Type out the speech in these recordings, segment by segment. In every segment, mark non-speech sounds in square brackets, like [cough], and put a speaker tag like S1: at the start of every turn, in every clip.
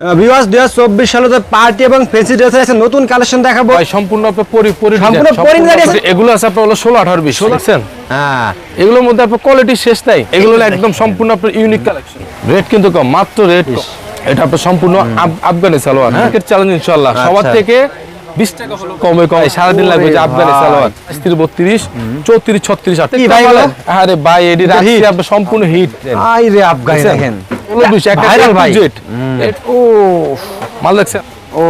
S1: Viewers দুই হাজার চব্বিশ সালে পার্টি এবং ফেন্সি ড্রেসের একটা নতুন কালেকশন দেখাবো।
S2: ভাই সম্পূর্ণ পরি পরি
S1: সম্পূর্ণ পরি আছে?
S2: এগুলো আছে আপনার হলো ষোলো আঠারো বিশ। দেখছেন?
S1: হ্যাঁ।
S2: এগুলোর মধ্যে আপনার কোয়ালিটি শেষ নাই। এগুলো একদম সম্পূর্ণ আপনার ইউনিক কালেকশন রেট কিন্তু কম মাত্র রেট এটা আপনার সম্পূর্ণ আফগানি সালোয়ার। মার্কেট চ্যালেঞ্জ ইনশাল্লাহ সবার
S1: আচ্ছা।
S2: থেকে বিশ টাকা হলো। কমে কমে। সারাদিন লাগবে যে আফগানি। সালোয়ার। স্ত্রী বত্রিশ চৌত্রিশ ছত্রিশ
S1: কি ভাই এগুলো?
S2: আরে ভাই এটি রাখছি আপনার সম্পূর্ণ হিট
S1: আই রে আফগানি দেখেন। Viral ভাই।
S2: ও মাল দেখছেন?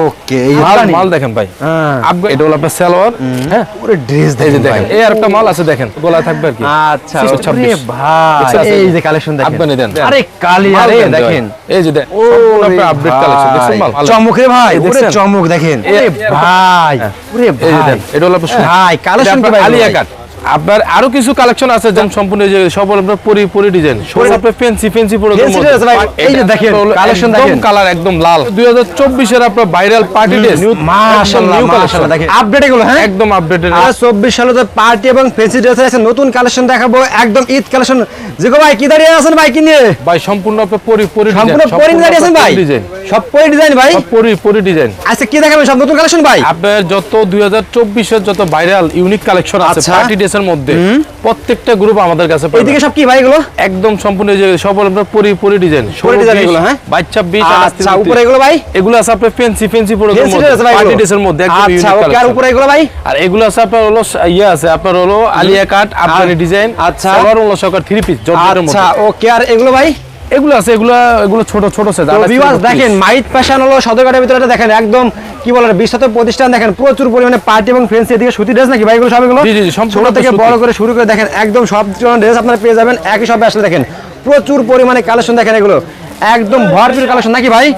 S1: ওকে এই
S2: মাল দেখেন ভাই।
S1: হ্যাঁ।
S2: এটা হলো আপনার সালোয়ার। হ্যাঁ
S1: পুরো ড্রেস দেখেন ভাই।
S2: দেখেন এই আর মাল আছে দেখেন গোলা থাকবে আর কি।
S1: আচ্ছা
S2: 626
S1: ভাই এই যে কালেকশন দেখেন।
S2: আফগানি দেন
S1: আরে কালি আরে
S2: ভাই।
S1: দেখেন।
S2: এই যে দেন সম্পূর্ণ আপনার আপডেট কালেকশন দেখছেন মাল?
S1: ভাই, চমক রে ভাই ওরে চমক দেখেন। ভাই ওরে ভাই।
S2: এটা হলো আপনার
S1: ভাই কালেকশন ভাই?
S2: আলিয়া? কাট আপনার আরও কিছু কালেকশন আছে যেমন সম্পূর্ণ যে সব আপনার পরি পরি ডিজাইন সব আপনার ফেন্সি ফেন্সি পুরো
S1: এই যে দেখেন, collection দেখেন।
S2: কালার একদম লাল। 2024 এর আপনার ভাইরাল পার্টি ড্রেস
S1: মাশাআল্লাহ মাশাআল্লাহ দেখেন। আপডেট এগুলো হ্যাঁ?
S2: একদম আপডেটেড
S1: আর চব্বিশ সালে তো পার্টি এবং ফেন্সি ড্রেসের একটা নতুন কালেকশন দেখাবো একদম ঈদ কালেকশন জিগো ভাই কি দাঁড়িয়ে আছেন ভাই কি নিয়ে?
S2: ভাই সম্পূর্ণ আপনার পরি পরি
S1: সম্পূর্ণ পরি দাঁড়িয়ে আছেন ভাই?
S2: ডিজাইন
S1: সব পরি ডিজাইন ভাই?
S2: পরি পরি ডিজাইন
S1: আচ্ছা কি দেখাবেন সব নতুন কালেকশন ভাই?
S2: আপনার যত দুই হাজার চব্বিশের যত ভাইরাল ইউনিক কালেকশন আছে
S1: আচ্ছা।
S2: পার্টি ড্রেসের মধ্যে প্রত্যেকটা গ্রুপ আমাদের কাছে
S1: এদিকে সব কি ভাই এগুলো?
S2: একদম সম্পূর্ণ যে সব আপনার পরি পরি ডিজাইন
S1: পরি ডিজাইন এগুলো, হ্যাঁ?
S2: বাচ্চা বিশ
S1: আচ্ছা উপরে এগুলো ভাই?
S2: এগুলো আছে আপনার ফেন্সি ফেন্সি পুরো পার্টি? ড্রেসের মধ্যে একদম
S1: আচ্ছা ওকে আর উপরে এগুলো ভাই?
S2: আর এগুলো আছে আপনার হলো ইয়া আছে আপনার হলো আলিয়া কাট আফগানি ডিজাইন
S1: আচ্ছা।
S2: সালোয়ার হলো সকার থ্রি পিস জর্জেটের
S1: আচ্ছা ওকে আর এগুলো ভাই?
S2: এগুলো আছে এগুলো এগুলো ছোট ছোট সাইজ
S1: তো ভিউয়ার্স দেখেন মাইট ফ্যাশন হলো সদরঘাটের ভিতরে এটা দেখেন একদম কি বলে বিশ্বত প্রতিষ্ঠান দেখেন প্রচুর পরিমাণে পার্টি এবং ফ্রেন্ডস এদিকে সুতি ড্রেস নাকি ভাই? এগুলো সব এগুলো? ছোট থেকে বড় করে শুরু করে দেখেন একদম সব ধরনের ড্রেস আপনারা পেয়ে যাবেন একই সবে আসলে দেখেন প্রচুর পরিমাণে কালেকশন দেখেন এগুলো। একদম ভরপুর কালেকশন নাকি ভাই?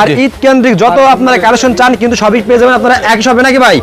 S1: আর ঈদ কেন্দ্রিক যত আপনারা কালেকশন চান কিন্তু সবই পেয়ে যাবেন আপনারা একই সবে নাকি ভাই।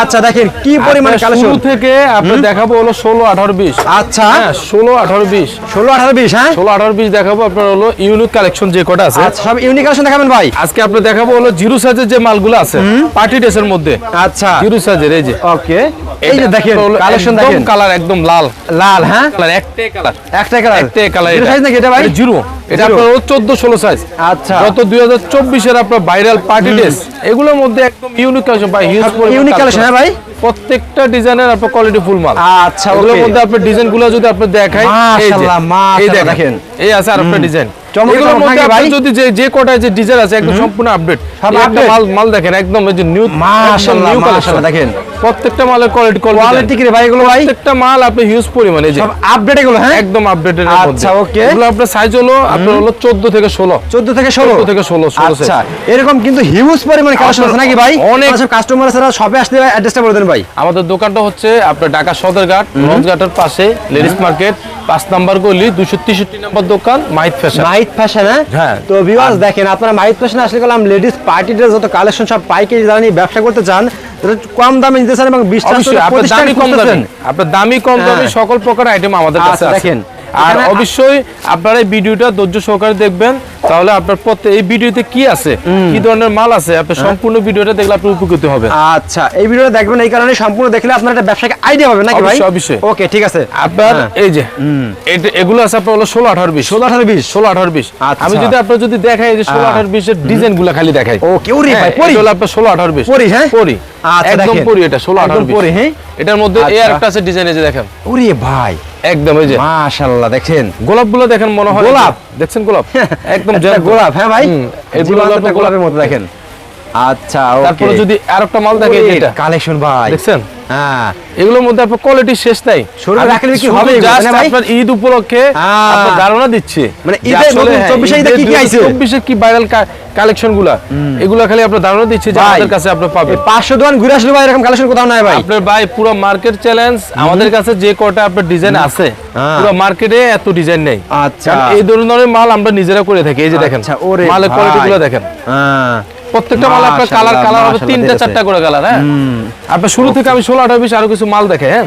S1: আচ্ছা দেখেন কি পরিমাণে
S2: আপনার
S1: কালেকশন
S2: শুরু থেকে আপনার দেখাবো হলো ষোলো আঠারো বিশ।
S1: আচ্ছা।
S2: হ্যাঁ ষোলো আঠারো বিশ।
S1: ষোলো আঠারো বিশ হ্যাঁ?
S2: ষোলো আঠারো বিশ দেখাবো আপনার হলো ইউনিক কালেকশন যে কটা আছে।
S1: আচ্ছা সব ইউনিক কালেকশন দেখাবেন ভাই।
S2: আজকে আপনার দেখাবো হলো জিরো সাইজের যে মালগুলো আছে পার্টি ড্রেসের মধ্যে।
S1: আচ্ছা।
S2: জিরো সাইজের এই যে।
S1: ওকে এই যে দেখেন কালেকশন দেখেন।
S2: কালার একদম লাল।
S1: লাল হ্যাঁ?
S2: কালার একটাই কালার
S1: একটাই কালার
S2: একটাই কালার
S1: জিরো সাইজ নাকি এটা ভাই?
S2: জিরো। এটা আপনার হলো চোদ্দ ষোলো সাইজ
S1: আচ্ছা।
S2: গত দুই হাজার চব্বিশের আপনার ভাইরাল পার্টি ড্রেস এগুলোর মধ্যে একদম ইউনিক ভাই হিউজ
S1: ইউনিক কালেকশন হ্যাঁ ভাই?
S2: প্রত্যেকটা ডিজাইনের আপনার কোয়ালিটি ফুল মাল।
S1: আচ্ছা
S2: এগুলোর মধ্যে আপনার ডিজাইনগুলো যদি আপনি দেখাই
S1: মাশাআল্লাহ, মাশাআল্লাহ,
S2: দেখেন
S1: দেখেন।
S2: এই আছে আর একটা ডিজাইন
S1: চমৎকার
S2: এগুলোর
S1: চমৎকার
S2: মধ্যে
S1: ভাই।
S2: আপনি যদি যে যে কটায় যে ডিজাইন আছে একদম সম্পূর্ণ আপডেট
S1: সব
S2: একটা
S1: update?
S2: মাল মাল দেখেন একদম এই যে নিউ
S1: মাশাআল্লাহ, মাশাআল্লাহ, দেখেন।
S2: প্রত্যেকটা মালের কোয়ালিটি
S1: কোয়ালিটি কি রে ভাই এগুলো ভাই?
S2: প্রত্যেকটা মাল আপনি হিউজ পরিমাণে যে
S1: সব আপডেট এগুলো হ্যাঁ?
S2: একদম আপডেটেড মধ্যে।
S1: আচ্ছা, okay।
S2: এগুলো আপনার সাইজ হলো আপনার হলো 14 থেকে 16
S1: 14 থেকে 16
S2: 14 থেকে 16 16
S1: আচ্ছা এরকম কিন্তু হিউজ পরিমাণে কালেকশন আছে নাকি ভাই?
S2: অনেক।
S1: কাস্টমার আছে আসলে অ্যাড্রেসটা বলে দেন ভাই।
S2: আমাদের দোকানটা হচ্ছে আপনার ঢাকা সদরঘাট লঞ্চঘাটের পাশে লেডিস মার্কেট পাঁচ নাম্বার গলি দুশো তেষট্টি নাম্বার দোকান মাহিত ফ্যাশন
S1: মাইট ফ্যাশন হ্যাঁ। তো ভিউয়ার্স দেখেন আপনারা মাইট ফ্যাশন আসলে করলাম লেডিস পার্টি ড্রেস যত কালেকশন সব পাইকারি যারা নিয়ে ব্যবসা করতে চান কম দামে নিতে চান এবং বিশ্বাস
S2: টাকা দামি কম দামি আপনার দামি কম দামি
S1: হ্যাঁ।
S2: সকল প্রকার আইটেম আমাদের কাছে
S1: আচ্ছা, দেখেন।
S2: আর অবশ্যই আপনারা এই ভিডিওটা ধৈর্য সহকারে দেখবেন। তাহলে আপনার প্রত্যেক এই ভিডিওতে কি আছে? কি ধরনের মাল আছে? আপনি সম্পূর্ণ ভিডিওটা দেখলে আপনি উপকৃত হবে।
S1: আচ্ছা এই ভিডিওটা দেখবেন এই কারণে সম্পূর্ণ দেখলে আপনার একটা ব্যবসাকে আইডিয়া হবে নাকি ভাই?
S2: অবশ্যই।
S1: ওকে ঠিক আছে।
S2: আপনার
S1: হ্যাঁ।
S2: এই যে এটা- এগুলো আছে আপনার হলো ষোলো আঠারো বিশ।
S1: ষোলো আঠারো বিশ।
S2: ষোলো আঠারো বিশ।
S1: আচ্ছা।
S2: আমি যদি আপনার যদি দেখাই যে ষোলো
S1: হ্যাঁ।
S2: আঠারো বিশের ডিজাইনগুলা খালি দেখাই।
S1: ও, কেউ রে
S2: হ্যাঁ,
S1: ভাই, পরি?
S2: এটা হলো আপনার ষোলো আঠারো বিশ।
S1: পরি, হ্যাঁ?
S2: পরি।
S1: আচ্ছা,
S2: একদম পরি এটা ষোলো
S1: একদম
S2: আঠারো
S1: পরি, হ্যাঁ?
S2: এটার মধ্যে এই
S1: আচ্ছা।
S2: আরেকটা আছে ডিজাইন এই যে দেখেন।
S1: ওরে ভাই।
S2: একদম এই যে।
S1: মাশাআল্লাহ দেখেন।
S2: গোলাপ দেখেন মনে হয়
S1: গোলাপ?
S2: দেখছেন গোলাপ? একদম
S1: একটা গোলাপ হ্যাঁ ভাই?
S2: এগুলো
S1: এগুলো
S2: হলো আপনার
S1: গোলাপের মতো দেখেন। আচ্ছা
S2: তারপরে যদি আরেকটা মাল দেখে এটা।
S1: কালেকশন ভাই।
S2: দেখছেন?
S1: হ্যাঁ।
S2: এগুলোর মধ্যে আপনার কোয়ালিটি শেষ নাই।
S1: রাখলে কি হবে?
S2: আপনার ঈদ উপলক্ষে
S1: হ্যাঁ।
S2: আপনার ধারণা দিচ্ছে।
S1: মানে ঈদে
S2: হ্যাঁ,
S1: 24 কি কি আইছে?
S2: 24 কি ভাইরাল কালেকশনগুলা এগুলা খালি আপনার ধারণা দিচ্ছি যে আমাদের কাছে আপনি পাবেন।
S1: পাঁচশো দোকান ঘুরে আসলে ভাই এরকম কালেকশন কোথাও নাই ভাই।
S2: আপনার ভাই পুরো মার্কেট চ্যালেঞ্জ আমাদের কাছে যে কটা আপনার ডিজাইন আছে
S1: হ্যাঁ।
S2: পুরো মার্কেটে এত ডিজাইন নেই।
S1: আচ্ছা।
S2: এই ধরনের মাল আমরা নিজেরা করে থাকি এই যে দেখেন
S1: আচ্ছা, ওরে
S2: মালের
S1: ভাই।
S2: কোয়ালিটি গুলো দেখেন।
S1: হ্যাঁ।
S2: প্রত্যেকটা মাল আপনার কালার কালার হবে তিনটা চারটা করে কালার হ্যাঁ? আপনার শুরু থেকে আমি ষোলো আঠারো বিশ আরও কিছু মাল দেখে হ্যাঁ?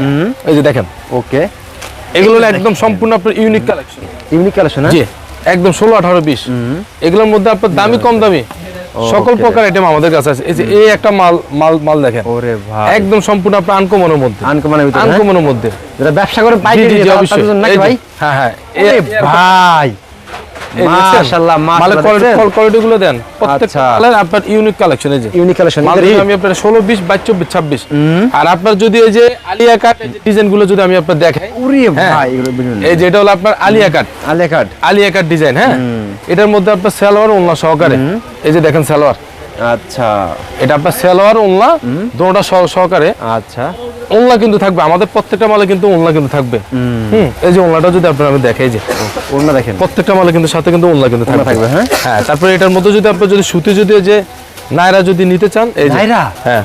S2: এই যে দেখেন।
S1: ওকে।
S2: এগুলো একদম সম্পূর্ণ আপনার ইউনিক কালেকশন
S1: ইউনিক কালেকশন
S2: জি। একদম ষোলো আঠারো বিশ। এগুলোর মধ্যে আপনার দামি কম দামি। সকল প্রকার আইটেম আমাদের কাছে আছে। এই যে এই একটা মাল মাল মাল দেখেন।
S1: ওরে ভাই।
S2: একদম সম্পূর্ণ আপনার আনকমনের মধ্যে।
S1: আনকমনের ভিতরে হ্যাঁ?
S2: আনকমনের মধ্যে।
S1: যারা ব্যবসা করে পাইকারি দিয়ে
S2: অবশ্যই।
S1: তাদের জন্য নাকি ভাই?
S2: হ্যাঁ হ্যাঁ।
S1: ভাই? মাশাআল্লাহ,
S2: কোয়ালিটি গুলো দেন। প্রত্যেকটা
S1: আচ্ছা।
S2: আপনার ইউনিক কালেকশন এই যে।
S1: ইউনিক কালেকশন
S2: আমি আপনার ষোলো বিশ বাইশ চব্বিশ ছাব্বিশ। আর আপনার যদি এই যে আলিয়া কাট ডিজাইনগুলো যদি আমি আপনার দেখাই। হ্যাঁ।
S1: ভাই
S2: এই যে এটা হলো আপনার আলিয়া কাট
S1: আলে কাট
S2: আলিয়া কাট ডিজাইন হ্যাঁ? এটার মধ্যে আপনার সালোয়ার ওলনা সহকারে। এই যে দেখেন সালোয়ার।
S1: আচ্ছা।
S2: এটা আপনার সালোয়ার দুটোটা সহকারে।
S1: আচ্ছা।
S2: কিন্তু থাকবে আমাদের প্রত্যেকটা মালে কিন্তু কিন্তু থাকবে। হুম। এই যে যদি আপনার আমি দেখাই যে।
S1: দেখেন।
S2: প্রত্যেকটা মালে কিন্তু সাথে কিন্তু কিন্তু থাকবে।
S1: হ্যাঁ?
S2: হ্যাঁ তারপরে এটার মধ্যে যদি আপনি যদি সুতি যদি যে নাইরা যদি নিতে চান এই যে।
S1: নাইরা?
S2: হ্যাঁ।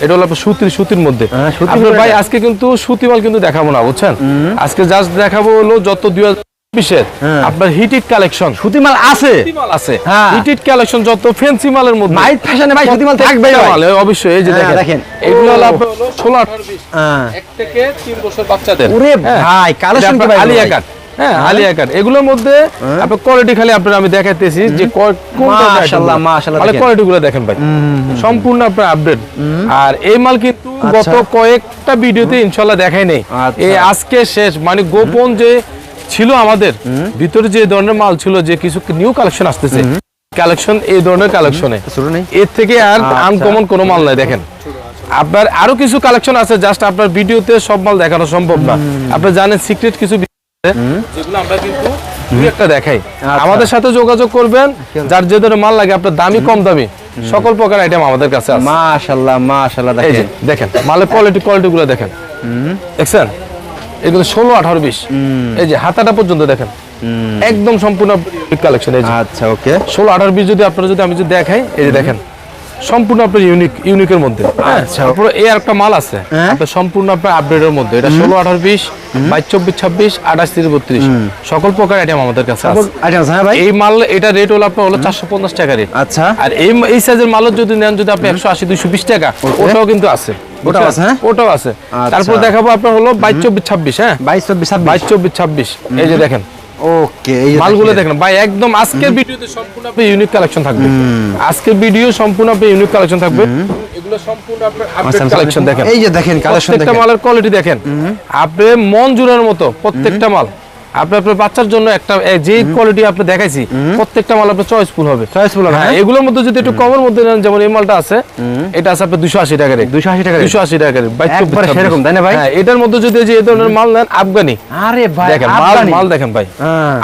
S2: এটা হলো আপনার সুতির সুতির মধ্যে।
S1: হ্যাঁ,
S2: আপনার ভাই আজকে কিন্তু সুতি মাল কিন্তু দেখাবো না বুঝছেন? আজকে জাস্ট দেখাবো হলো যত দুই হাজার
S1: হ্যাঁ।
S2: আপনার হিটিট কালেকশন
S1: সুতি মাল আছে।
S2: আছে।
S1: হ্যাঁ।
S2: হিটিট কালেকশন যত ফ্যান্সি মালের মধ্যে।
S1: নাইট ফ্যাশনে ভাই সুতি মাল থাকবে
S2: মাল, অবশ্যই এই যে
S1: হ্যাঁ,
S2: দেখেন।
S1: দেখেন।
S2: এগুলো হলো আপনার হলো ষোলো আঠারো বিশ।
S1: হ্যাঁ।
S2: এক থেকে তিন বছর বাচ্চাদের।
S1: ওরে
S2: হ্যাঁ।
S1: ভাই কালেকশন কি ভাই
S2: আলিয়া কাট হ্যাঁ আলিয়া কাট এগুলোর মধ্যে আপনার কোয়ালিটি খালি আপনার আমি দেখাইতেছি যে কোনটা
S1: মাশাআল্লাহ, মাশাআল্লাহ দেখেন।
S2: কোয়ালিটি গুলো দেখেন ভাই। সম্পূর্ণ আপনার আপডেট আর এই মাল কিন্তু গত
S1: আচ্ছা।
S2: কয়েকটা ভিডিওতে ইনশাল্লাহ দেখাই নেই।
S1: আচ্ছা।
S2: এই আজকে শেষ। মানে গোপন যে ছিল আমাদের। ভিতরে যে ধরনের মাল ছিল যে কিছু নিউ কালেকশন আসতেছে। কালেকশন এই ধরনের কালেকশনে এর থেকে আর
S1: আচ্ছা।
S2: আনকমন কোনো মাল নাই দেখেন। আপনার আরও কিছু কালেকশন আছে জাস্ট আপনার ভিডিওতে সব মাল দেখানো সম্ভব না। আপনি জানেন সিক্রেট কিছু যেগুলো আমরা কিন্তু একটা দেখাই।
S1: আচ্ছা।
S2: আমাদের সাথে যোগাযোগ করবেন যার যে ধরনের মাল লাগে আপনার দামি কম দামি সকল প্রকার আইটেম আমাদের কাছে আছে।
S1: মাশাআল্লাহ মাশাআল্লাহ দেখেন।
S2: দেখেন মালের কোয়ালিটি কোয়ালিটি গুলো দেখেন। দেখছেন এগুলো ষোলো আঠারো বিশ। এই যে হাতাটা পর্যন্ত দেখেন। একদম সম্পূর্ণ কালেকশন এই
S1: আচ্ছা ওকে
S2: ষোলো আঠারো বিশ যদি আপনারা যদি আমি যদি দেখাই এই যে দেখেন। সম্পূর্ণ আপনার ইউনিক ইউনিকের মধ্যে।
S1: আচ্ছা।
S2: তারপরে এই একটা মাল আছে।
S1: হ্যাঁ?
S2: আপনার সম্পূর্ণ আপনার আপডেটের মধ্যে। এটা ষোলো আঠারো বিশ বাইশ চব্বিশ ছাব্বিশ আঠাশ তিরিশ বত্রিশ। সকল প্রকার আইটেম আমাদের কাছে আছে।
S1: আইটেম আছে হ্যাঁ ভাই?
S2: এই মাল এটা রেট হলো আপনার হলো চারশো পঞ্চাশ টাকা রেট
S1: আচ্ছা।
S2: আর এই এই সাইজের মালের যদি নেন যদি আপনি একশো আশি দুইশো বিশ টাকা ওটাও কিন্তু আছে।
S1: ওটাও আছে, হ্যাঁ?
S2: ওটাও আছে।
S1: আচ্ছা।
S2: তারপর দেখাবো আপনার হলো বাইশ চব্বিশ ছাব্বিশ হ্যাঁ?
S1: বাইশ চব্বিশ
S2: বাইশ চব্বিশ ছাব্বিশ। এই যে দেখেন।
S1: ওকে এই
S2: মালগুলো
S1: দেখেন।
S2: ভাই একদম আজকের ভিডিওতে সম্পূর্ণ আপনার ইউনিক কালেকশন থাকবে। আজকের ভিডিও সম্পূর্ণ আপনি ইউনিক কালেকশন থাকবে। এগুলো সম্পূর্ণ আপনার আপডেট
S1: আচ্ছা,
S2: কালেকশন দেখেন।
S1: এই যে দেখেন কালেকশন
S2: প্রত্যেকটা মালের কোয়ালিটি দেখেন। আপনি মন জুড়ার মতো প্রত্যেকটা মাল আপনি আপনার বাচ্চার জন্য একটা যে কোয়ালিটি আপনি দেখাইছি প্রত্যেকটা মাল আপনার চয়েসফুল হবে।
S1: Choiceful হবে,
S2: হ্যাঁ
S1: হ্যাঁ?
S2: এগুলোর মধ্যে যদি একটু কমের মধ্যে নেন যেমন এই মালটা আছে এটা আছে আপনার দুশো আশি টাকা রেট
S1: 280 টাকা rate?
S2: দুশো আশি টাকা rate, বাইশ চব্বিশ
S1: একবারে
S2: ছাব্বিশ।
S1: সেরকম, তাই না ভাই?
S2: হ্যাঁ এটার মধ্যে যদি যে এই ধরনের মাল নেন আফগানি।
S1: আরে ভাই
S2: দেখেন মাল মাল দেখেন ভাই।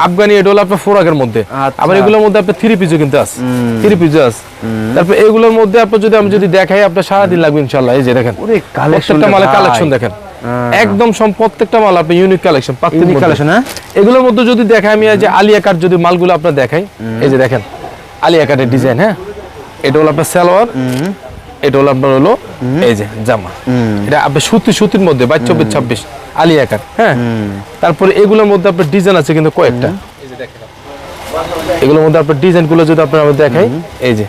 S2: আফগানি এটা হলো আপনার মধ্যে।
S1: আচ্ছা।
S2: আবার এগুলোর মধ্যে আপনার থ্রি পিসও কিন্তু আছে। থ্রি পিসও আছে। তারপর এগুলোর মধ্যে আপনার যদি আমি যদি দেখাই আপনার সারাদিন লাগবে ইনশাল্লাহ এই যে দেখেন
S1: কালেকশন
S2: প্রত্যেকটা মালের কালেকশন দেখেন। একদম সব প্রত্যেকটা মাল আপনি ইউনিক কালেকশন
S1: Unique কালেকশন হ্যাঁ?
S2: এগুলোর মধ্যে যদি দেখাই আমি এই যে আলিয়া কাট যদি মালগুলো আপনার দেখাই এই যে দেখেন আলিয়া কাটের ডিজাইন হ্যাঁ? এটা হলো আপনার সালোয়ার এটা হলো আপনার হলো এই যে জামা। এটা আপনার সুতি সুতির মধ্যে বাইশ চব্বিশ ছাব্বিশ আলিয়া কাট হ্যাঁ তারপরে এগুলোর মধ্যে আপনার ডিজাইন আছে কিন্তু কয়েকটা। এই যে দেখেন। এগুলোর মধ্যে আপনার ডিজাইনগুলো যদি আপনার আমি দেখাই এই যে।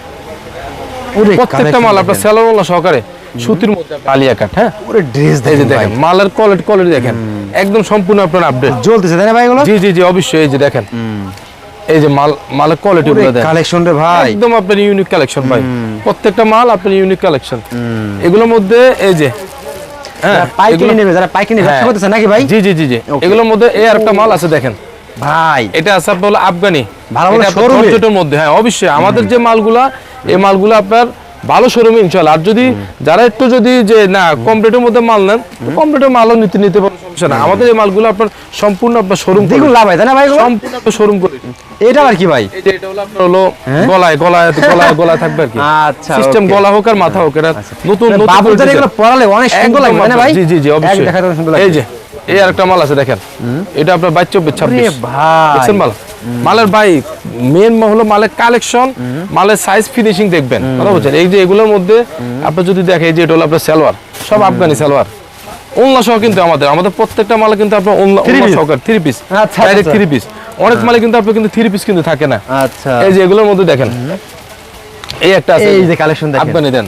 S2: প্রত্যেকটা মাল আপনার স্যালোর সহকারে। সুতির মধ্যে হ্যাঁ?
S1: ওরে ড্রেস দেখেন
S2: মালের কোয়ালিটি কোয়ালিটি দেখেন। একদম সম্পূর্ণ আপনার আপডেট
S1: জ্বলতেছে তাই না ভাই এগুলো?
S2: জি জি জি অবশ্যই এই যে দেখেন। এই যে মাল মালের কোয়ালিটি গুলো দেখেন।
S1: কালেকশন রে ভাই।
S2: একদম আপনার ইউনিক কালেকশন ভাই। প্রত্যেকটা মাল আপনার ইউনিক কালেকশন এগুলোর মধ্যে এই যে হ্যাঁ
S1: যারা পাইকারি
S2: এগুলো-
S1: নেবে যারা পাইকারি ব্যবসা
S2: হ্যাঁ।
S1: করতেছে নাকি ভাই?
S2: জি জি জি জি। এগুলোর মধ্যে এই আরেকটা মাল আছে দেখেন।
S1: ভাই।
S2: এটা আছে আপনার আফগানি।
S1: ভালো
S2: মধ্যে হ্যাঁ অবশ্যই। আমাদের যে মালগুলা এই মালগুলা আপনার ভালো শোরুমে ইনশাল্লাহ আর যদি যারা একটু যদি যে না কম রেটের মধ্যে মাল নেন কম রেটের মালও নিতে নিতে পারেন সমস্যা না আমাদের এই মালগুলো আপনার সম্পূর্ণ আপনার শোরুম
S1: দ্বিগুণ লাভ হয় তাই না ভাই
S2: সম্পূর্ণ শোরুম করে
S1: এটা আর কি ভাই?
S2: এটা হলো আপনার হলো গলায় গলায় গলায় গলায় থাকবে আর কি।
S1: আচ্ছা,
S2: সিস্টেম গলা হোক আর মাথা হোক এটা নতুন নতুন
S1: বাবুদের এগুলো পড়ালে অনেক সুন্দর লাগবে তাই না ভাই?
S2: জি জি জি অবশ্যই। এই যে এই আরেকটা মাল আছে দেখেন। এটা আপনার বাইশ চব্বিশ ছাব্বিশ। দেখছেন মাল? মালের ভাই মেন হলো মালের কালেকশন মালের সাইজ ফিনিশিং দেখবেন। কথা বলছেন? এই যে এগুলোর মধ্যে আপনি যদি দেখেন যে এটা হলো আপনার সালোয়ার সব আফগানি সালোয়ার। ওনলা সহ কিন্তু আমাদের আমাদের প্রত্যেকটা মালে কিন্তু আপনার ওনলা সহকার
S1: three
S2: piece
S1: direct.
S2: Three piece অনেক মালে কিন্তু আপনার কিন্তু থ্রি পিস কিন্তু থাকে না।
S1: আচ্ছা।
S2: এই যে এগুলোর মধ্যে দেখেন। এই একটা আছে।
S1: এই যে কালেকশন দেখেন।
S2: আফগানি দেন।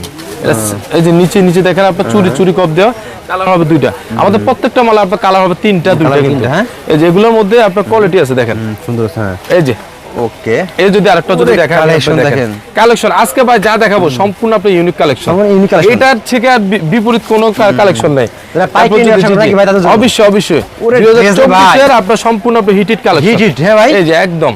S2: এই যে নিচে নিচে দেখেন আপনার চুরি চুরি কপ দেওয়া কালার হবে দুইটা। আমাদের প্রত্যেকটা মাল আপনার কালার হবে তিনটা দুইটা কিন্তু।
S1: হ্যাঁ?
S2: এই যে এগুলোর মধ্যে আপনার কোয়ালিটি আছে দেখেন।
S1: সুন্দর হ্যাঁ।
S2: এই যে।
S1: ওকে।
S2: এই যদি আরেকটা যদি দেখেন
S1: collection দেখেন।
S2: কালেকশন আজকে ভাই যা দেখাবো সম্পূর্ণ আপনি ইউনিক কালেকশন
S1: সম্পূর্ণ unique
S2: এটার থেকে আর বিপরীত কোনো কালেকশন নেই? অবশ্যই অবশ্যই।
S1: ওরে,
S2: 2024 এর আপনার সম্পূর্ণ আপনি হিটেড কালেকশন
S1: Hit, hit, হ্যাঁ ভাই?
S2: এই যে একদম।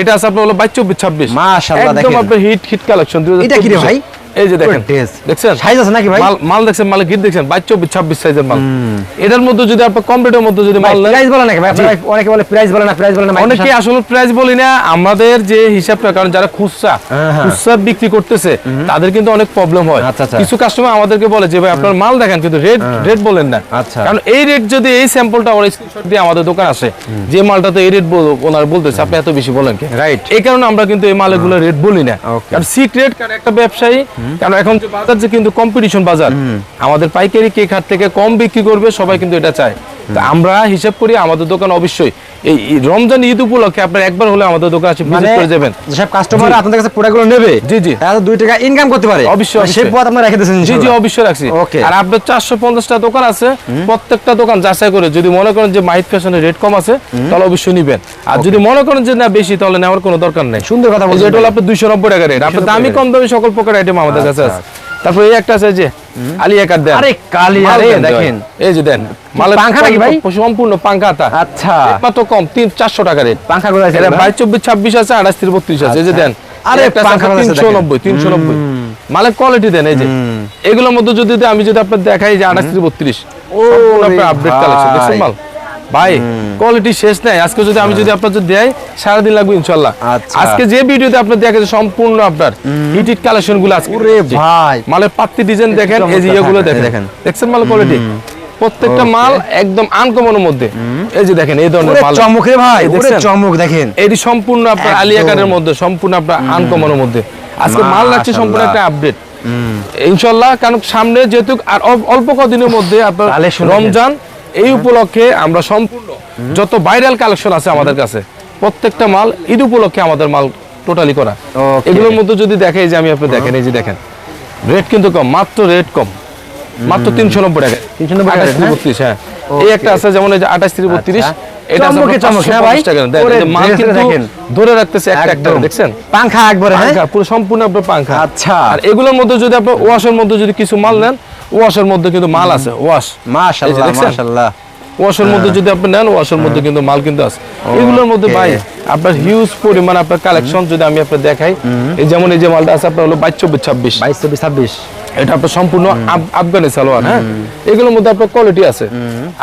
S2: এটা আছে আপনার হলো 22 26
S1: মাশাআল্লাহ,
S2: একদম
S1: দেখেন।
S2: আপনার হিট হিট কালেকশন
S1: এটা কি রে ভাই?
S2: এই যে দেখেন দেখছেন?
S1: সাইজ আছে নাকি ভাই?
S2: মাল মাল দেখছেন মাল গিট দেখছেন? 22 26 সাইজের মাল। এটার মধ্যে যদি আপনি কমপ্লিটের মধ্যে যদি মাল নেন
S1: প্রাইস বলে নাকি ভাই? আপনারা অনেকে বলে প্রাইস বলে না প্রাইস বলে না
S2: অনেকে আসলে প্রাইস বলি না। আমাদের যে হিসাবটা কারণ যারা খুচরা
S1: হ্যাঁ, হ্যাঁ।
S2: খুচরা বিক্রি করতেছে তাদের কিন্তু অনেক প্রবলেম হয়।
S1: আচ্ছা, আচ্ছা।
S2: কিছু কাস্টমার আমাদেরকে বলে যে ভাই আপনার মাল দেখেন কিন্তু রেট রেট বলেন না।
S1: আচ্ছা।
S2: কারণ এই রেট যদি এই স্যাম্পলটা ওর স্ক্রিনশট দিয়ে আমাদের দোকান আসে যে মালটা তো এই রেট ওনার বলতেছে আপনি এত বেশি বলেন কি
S1: Right.
S2: এই কারণে আমরা কিন্তু এই মালগুলো রেট বলি না. কারণ সিক্রেট কারণ একটা ব্যবসায়ী কারণ এখন যে বাজার যে কিন্তু কম্পিটিশন বাজার আমাদের পাইকারি কে খাত থেকে কম বিক্রি করবে সবাই কিন্তু এটা চায়। তা আমরা হিসাব করি আমাদের দোকান অবশ্যই এই রমজান ঈদ উপলক্ষে আপনার একবার হলে আমাদের দোকান আছে
S1: মানে
S2: ভিজিট করে যাবেন।
S1: কাস্টমার আপনাদের কাছে প্রোডাক্টগুলো নেবে
S2: জি, জি।
S1: তারা তো দুই টাকা ইনকাম করতে পারে।
S2: অবশ্যই,
S1: মানে সেই পথ আপনারা রেখে দিয়েছেন
S2: জি জি অবশ্যই রাখছি। আর আপনার চারশো পঞ্চাশটা দোকান আছে প্রত্যেকটা দোকান যাচাই করে যদি মনে করেন যে মাহিত ফ্যাশনের রেট কম আছে তাহলে অবশ্যই নিবেন। আর যদি মনে করেন যে না বেশি তাহলে নেওয়ার কোনো দরকার নেই।
S1: সুন্দর কথা বলছেন
S2: এটা হলো। আপনার দুইশো নব্বই টাকা রেট আপনার দামি কম দামি সকল প্রকার আইটেম আমাদের কাছে
S1: আচ্ছা,
S2: আছে তারপর এই একটা আছে যে আলিয়া কার্ড দেন।
S1: আরে কালিয়া রে দেখেন।
S2: এই যে দেন মালের
S1: পাংখা নাকি ভাই?
S2: সম্পূর্ণ পাঙ্খা
S1: আচ্ছা।
S2: মাত্র কম তিন চারশো টাকা রেট
S1: পাঙ্খা গুলো আছে
S2: এটা
S1: না?
S2: বাইশ চব্বিশ ছাব্বিশ আছে এই যে
S1: আচ্ছা।
S2: দেন
S1: আরে
S2: মালের কোয়ালিটি দেন এই যে। এগুলোর মধ্যে যদি আমি যদি আপনার দেখাই যে আঠাশ ত্রিশ বত্রিশ
S1: আপনার
S2: আপডেট কালেকশন দেখছেন মাল? ভাই কোয়ালিটি শেষ নাই। আজকে যদি আমি যদি আপনার দেয় সারাদিন লাগবে ইনশাল্লাহ।
S1: আচ্ছা।
S2: আজকে যে ভিডিওতে আপনার দেখেছে সম্পূর্ণ আপনার হিটিট কালেকশনগুলো আজকে।
S1: ওরে ভাই।
S2: মালের পাত্তি ডিজাইন দেখেন এই যে ইয়েগুলো
S1: হ্যাঁ,
S2: দেখেন।
S1: দেখেন।
S2: দেখছেন মাল কোয়ালিটি প্রত্যেকটা মাল একদম আনকমনের মধ্যে। এই যে দেখেন এই ধরনের মাল।
S1: চমক ভাই? চমক দেখেন।
S2: এটি সম্পূর্ণ আপনার। আলিয়া কার্ডের মধ্যে সম্পূর্ণ আপনার আনকমনের মধ্যে। আজকে মাল লাগছে সম্পূর্ণ একটা আপডেট ইনশাল্লাহ কারণ সামনে যেহেতু আর অল্প- কদিনের মধ্যে আপনার রমজান এই উপলক্ষে আমরা সম্পূর্ণ যত ভাইরাল কালেকশন আছে আমাদের কাছে প্রত্যেকটা মাল ঈদ উপলক্ষে আমাদের মাল টোটালি করা। এগুলোর মধ্যে যদি দেখে যে আমি আপনি দেখেন এই যে দেখেন রেট কিন্তু কম মাত্র রেট কম মাত্র তিনশো নব্বই টাকা।
S1: 390 টাকা,
S2: আঠাশ
S1: হ্যাঁ?
S2: বত্রিশ হ্যাঁ। এই একটা আছে যেমন এই যে আঠাশ তিরিশ বত্রিশ
S1: আচ্ছা।
S2: এটা আছে
S1: চমকে
S2: আপনার
S1: হ্যাঁ ভাই?
S2: 550 টাকা দেন,
S1: ওরে
S2: এই যে মাল কিন্তু ধরে রাখতেছে একটা একটা দেখছেন?
S1: পাংখা একবারে হ্যাঁ?
S2: পুরো সম্পূর্ণ আপনার পাঙ্খা
S1: আচ্ছা।
S2: আর এগুলোর মধ্যে যদি আপনার ওয়াশের মধ্যে যদি কিছু মাল নেন ওয়াশের মধ্যে কিন্তু মাল আছে ওয়াশ।
S1: মাশাআল্লাহ মাশাআল্লাহ
S2: ওয়াশের মধ্যে যদি আপনি নেন ওয়াশের মধ্যে কিন্তু মাল কিন্তু আছে। এগুলোর মধ্যে. ভাই আপনার হিউজ পরিমাণ আপনার কালেকশন যদি আমি আপনার দেখাই এই যেমন এই যে মালটা আছে আপনার হলো বাইশ চব্বিশ ছাব্বিশ।
S1: বাইশ চব্বিশ ছাব্বিশ।
S2: এটা আপনার সম্পূর্ণ আফ- আফগানি সালোয়ার হ্যাঁ এগুলোর মধ্যে আপনার কোয়ালিটি আছে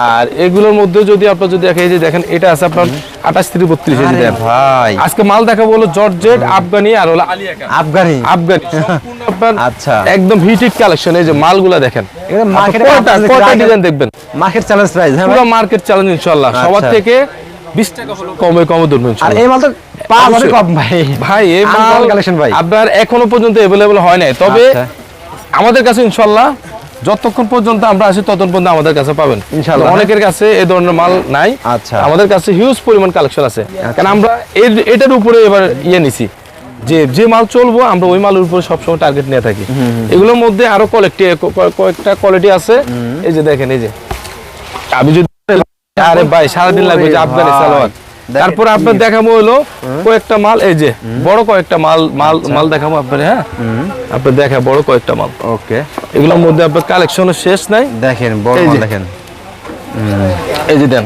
S2: আর এগুলোর মধ্যে যদি আপনার যদি দেখেন এই যে দেখেন এটা আছে আপনার আঠাশ তিরিশ বত্রিশ এই যে
S1: আরে
S2: দেখেন
S1: ভাই
S2: আজকে মাল দেখাবো হলো জর্জেট আফগানি আর হলো আলিয়া কাট।
S1: আফগানি
S2: আফগানি সম্পূর্ণ [laughs] আপনার
S1: আচ্ছা।
S2: একদম হিটেড কালেকশন এই যে মালগুলা দেখেন
S1: এগুলো
S2: আপনি
S1: market এ
S2: কয়টা
S1: আপনাদের
S2: কয়টা
S1: আগে-
S2: ডিজাইন দেখবেন
S1: মার্কেট চ্যালেঞ্জ প্রাইস হ্যাঁ ভাই
S2: পুরো মার্কেট চ্যালেঞ্জ ইনশাআল্লাহ সবার
S1: আচ্ছা।
S2: থেকে 20 টাকা হলো কমে কমে ধরবেন
S1: আর
S2: ইনশাআল্লাহ।
S1: এই মাল তো পাওয়া যাবে
S2: অবশ্যই।
S1: কম ভাই
S2: ভাই এই মাল
S1: কালেকশন ভাই
S2: আপনার এখনো পর্যন্ত अवेलेबल হয় নাই তবে
S1: আচ্ছা।
S2: আমাদের কাছে ইনশাআল্লাহ যতক্ষণ পর্যন্ত আমরা আসি ততক্ষণ পর্যন্ত আমাদের কাছে পাবেন।
S1: ইনশাআল্লাহ।
S2: অনেকের কাছে এই ধরনের মাল নাই।
S1: আচ্ছা।
S2: আমাদের কাছে হিউজ পরিমাণ কালেকশন আছে। কারণ আমরা এটার উপরে এবার ইয়ে নিছি। যে যে মাল চলবো আমরা ওই মালের উপরে সবসময় টার্গেট নিয়ে থাকি। এগুলোর মধ্যে আরও কোয়ালিটি কয়েকটা কোয়ালিটি আছে। এই যে দেখেন এই যে। আমি যদি আরে ভাই সারাদিন লাগবে যে আফগানি সালোয়ার তারপর আপনার দেখাবো হলো কয়েকটা মাল এই যে বড় কয়েকটা মাল মাল মাল দেখাবো আপনার হ্যাঁ? আপনার দেখা বড় কয়েকটা মাল।
S1: ওকে।
S2: এগুলোর মধ্যে আপনার কালেকশনের শেষ নাই।
S1: দেখেন বড় দেখেন।
S2: এই যে দেন।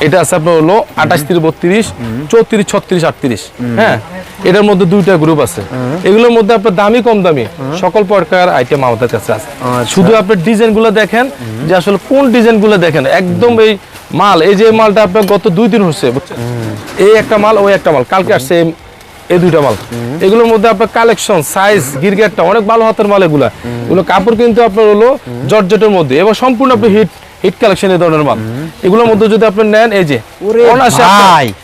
S2: এটা আছে আপনার হলো আঠাশ তিরিশ বত্রিশ চৌত্রিশ ছত্রিশ আটত্রিশ হ্যাঁ? এটার মধ্যে দুইটা গ্রুপ আছে। এগুলোর মধ্যে আপনার দামি কম দামি সকল প্রকার আইটেম আমাদের কাছে আছে।
S1: আচ্ছা।
S2: শুধু আপনার ডিজাইনগুলো দেখেন যে আসলে কোন ডিজাইনগুলো দেখেন একদম এই মাল এই যে মালটা আপনার গত দুই দিন হচ্ছে বুঝছেন? এই একটা মাল ওই একটা মাল কালকে আসছে এই- দুইটা মাল। এগুলোর মধ্যে আপনার কালেকশন সাইজ গিরগেটটা অনেক ভালো হাতের মাল এগুলা। এগুলো কাপড় কিন্তু আপনার হলো জর্জেটের মধ্যে এবং সম্পূর্ণ আপনি হিট হিট কালেকশন এই ধরনের মাল। এগুলোর মধ্যে যদি আপনি নেন এই যে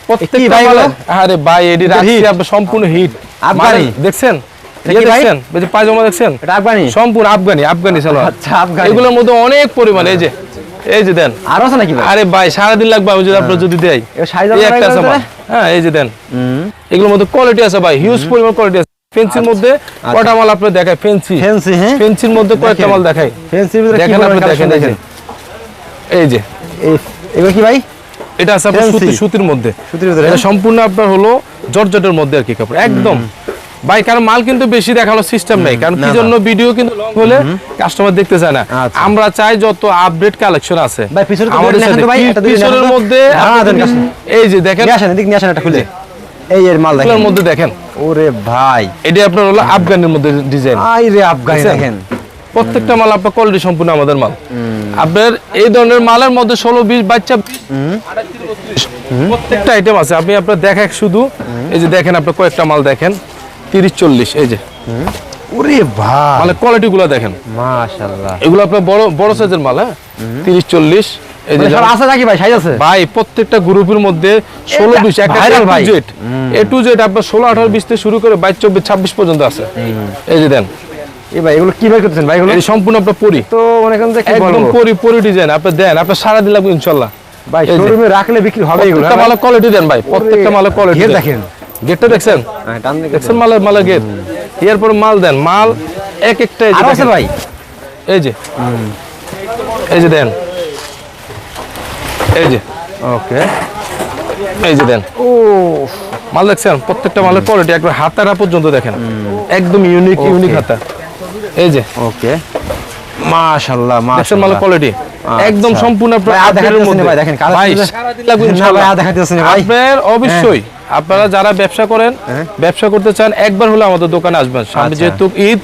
S2: প্রত্যেকটা মালে-? আরে ভাই
S1: hit?
S2: আপনার সম্পূর্ণ হিট
S1: আফগানি?
S2: দেখছেন? ইয়ে? দেখছেন? পায়জামা দেখছেন?
S1: আফগানি?
S2: সম্পূর্ণ আফগানি আফগানি সালোয়ার।
S1: আচ্ছা আফগানি।
S2: এগুলোর মধ্যে অনেক পরিমাণ এই যে এই যে দেন।
S1: আরও আছে নাকি
S2: আরে ভাই সারাদিন লাগবে আমি যদি আপনার যদি দেই। এই একটা আছে
S1: এগুলোর
S2: মাল। হ্যাঁ এই যে দেন। এগুলোর মধ্যে কোয়ালিটি আছে ভাই হিউজ পরিমাণ কোয়ালিটি আছে। ফেন্সির মধ্যে কয়টা মাল আপনি দেখায়? ফেন্সি
S1: ফ্যান্সি হ্যাঁ?
S2: ফেন্সির মধ্যে
S1: দেখেন।
S2: মাল দেখায়।
S1: ফ্যান্সির ভিতরে
S2: দেখেন আপনি দেখেন
S1: দেখেন।
S2: এই যে।
S1: এগুলো কি ভাই?
S2: এটা আছে আপনার সুতির মধ্যে।
S1: সুতির ভিতরে,
S2: এটা
S1: হ্যাঁ?
S2: সম্পূর্ণ আপনার হলো জর্জেটের মধ্যে আর কি কাপড় একদম। ভাই কারণ মাল কিন্তু বেশি দেখানোর সিস্টেম নেই কারণ কি। জন্য ভিডিও কিন্তু লং হলে কাস্টমার দেখতে চায় না।
S1: আচ্ছা।
S2: আমরা চাই যত আপডেট কালেকশন আছে।
S1: ভাই, পিছনে তো
S2: আমাদের
S1: দেখেন তো ভাই, এটা দুই
S2: পিছনের। মধ্যে
S1: হ্যাঁ।
S2: এই যে দেখেন।
S1: নিয়ে আসেন এদিক নিয়ে আসেন এটা খুলে। এই এর মাল দেখেন।
S2: এগুলোর মধ্যে দেখেন।
S1: ওরে ভাই।
S2: এটা আপনার হলো আফগানের মধ্যে ডিজাইন
S1: আই রে আফগানি দেখেন।
S2: প্রত্যেকটা মাল আপনার কোয়ালিটি সম্পূর্ণ আমাদের মাল। আপনার এই ধরনের মালের মধ্যে ষোলো বিশ বাচ্চা প্রত্যেকটা আইটেম আছে। আপনি আপনার দেখেন শুধু। এই যে দেখেন আপনার কয়েকটা মাল দেখেন। তিরিশ চল্লিশ এই যে।
S1: ওরে ভাই।
S2: মানে কোয়ালিটি গুলো দেখেন।
S1: মাশাআল্লাহ।
S2: এগুলো আপনার বড় বড় সাইজের মাল হ্যাঁ? তিরিশ চল্লিশ এই যে
S1: মানে আছে নাকি ভাই? সাইজ আছে?
S2: ভাই প্রত্যেকটা গ্রুপের মধ্যে ষোলো বিশ একটা
S1: ভাই।
S2: জেট এ টু জেড আপনার ষোলো আঠারো বিশ থেকে শুরু করে বাইশ চব্বিশ ছাব্বিশ পর্যন্ত আছে। এই যে দেন।
S1: এই ভাই এগুলো কি ভাই করতেছেন ভাই এগুলো?
S2: সম্পূর্ণ আপনার পরি।
S1: তো
S2: একদম পরি পরি ডিজাইন আপনি দেন আপনি সারা লাগবে ইনশাল্লাহ
S1: ভাই শোরুমে রাখলে বিক্রি হবে এগুলো
S2: প্রত্যেকটা মালের কোয়ালিটি দেন ভাই প্রত্যেকটা মালের কোয়ালিটি
S1: দেখেন।
S2: গেটটা দেখছেন?
S1: হ্যাঁ
S2: দেখছেন মালের মালের গেট? মাল দেন মাল এক একটা
S1: আছে ভাই।
S2: এই যে। এই যে দেন। এই যে।
S1: ওকে।
S2: এই যে দেন।
S1: ও
S2: মাল দেখছেন? প্রত্যেকটা মালের কোয়ালিটি একবার হাতারা পর্যন্ত দেখেন। একদম ইউনিক ইউনিক হাতা। এই যে।
S1: ওকে। মাশাআল্লাহ
S2: দেখছেন মালের কোয়ালিটি একদম
S1: আচ্ছা।
S2: সম্পূর্ণ আপনার
S1: ভাই, দেখাতে ভাই, দেখেন,
S2: লাগবে ইনশাআল্লাহ।
S1: দেখাতে।
S2: আপনার অবশ্যই। আপনারা যারা ব্যবসা করেন
S1: হ্যাঁ।
S2: ব্যবসা করতে চান একবার হলে আমাদের দোকানে আসবেন। সামনে
S1: আচ্ছা।
S2: যেহেতু ঈদ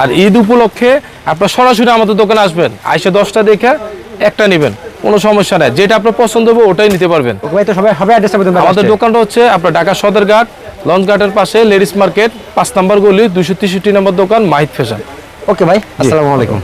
S2: আর ঈদ উপলক্ষে আপনার সরাসরি আমাদের দোকানে আসবেন। আইসে দশটা দেখে একটা নেবেন কোনো সমস্যা নাই। যেটা আপনার পছন্দ হবে ওটাই নিতে পারবেন।
S1: তো সবাই সবাই
S2: আমাদের দোকানটা হচ্ছে আপনার ঢাকা সদরঘাট লঞ্চ ঘাটের পাশে লেডিস মার্কেট পাঁচ নম্বর গলি দুশো তেষট্টি নম্বর দোকান মাহিদ ফ্যাশন।
S1: ওকে ভাই আসসালামু আলাইকুম।